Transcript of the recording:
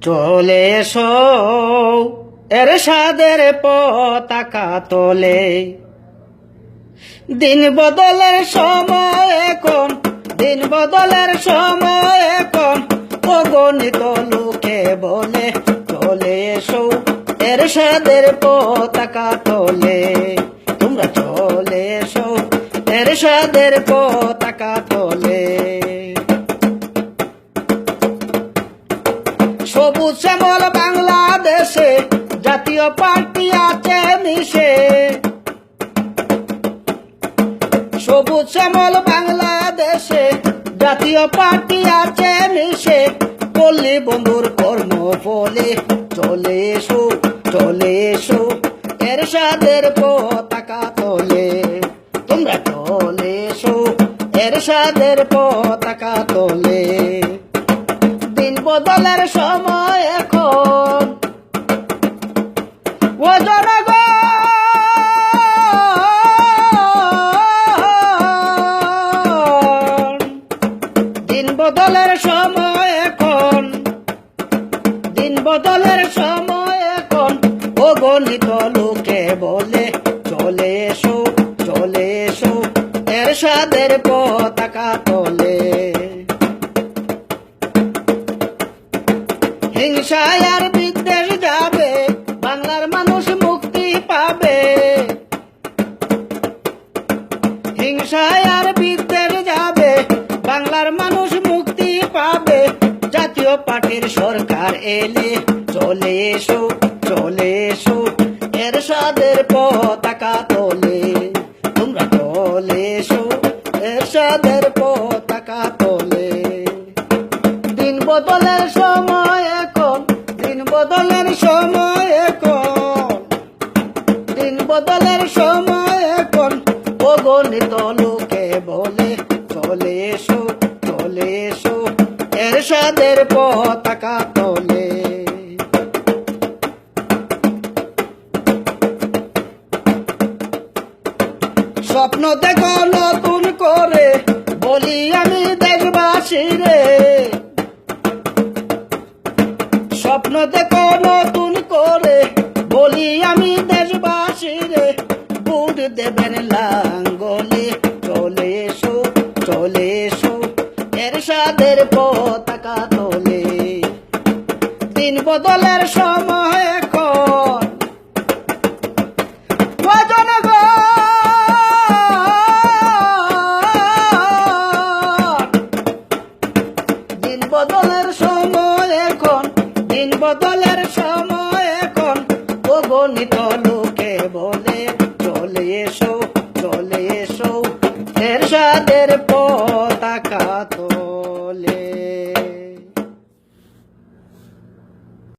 চলে এসো এর সাদের পতাকা তোলে। দিন বদলের সময় এখন, দিন বদলের সময় এখন, অগণিত লোকে বলে, চলে এসো এর সাদের পতাকা তোলে। তোমরা চলে এসো এর সাদের পতাকা সবুজ শ্যামল বাংলাদেশে, জাতীয় পার্টি আছে মিশে। সবুজ শ্যামল বাংলাদেশে, জাতীয় পার্টি আছে মিশে। পল্লী বন্ধুর কর্ম ফলে চলে এসো চলে এসো এর সাদের পতাকা তোলে। তোমরা চলে এসো এর সাদের পতাকা তোলে। বদলের সময় এখন। ও জনগণ, দিন বদলের সময় এখন। দিন বদলের সময় এখন। অগণিত লোকে বলে, চলে এসো চলে এসো। এর সাদের পতাকা তোলে। হিংসায় আর বিদ্বেষ যাবে বাংলার মানুষ মুক্তি পাবে। হিংসায় বিদ্বেষ যাবে বাংলার মানুষ মুক্তি পাবে। জাতীয় পার্টির সরকার এলে চলে এসো চলে এসো এর সাদের সময় এখন। দিন বদলের সময় এখন। অগণিত লোকে বলে, চলে এসো চলে এসো এর সাদের পতাকা তোলে। স্বপ্ন দেখো নতুন করে, বলি আমি দেশবাসী রে। চলে এসো এর সাদের পতাকা তোলে। দিন বদলের সময় বদলের সময় বদলের সময় লোকে চলে এসো চলে এসো। এর সাথের পথ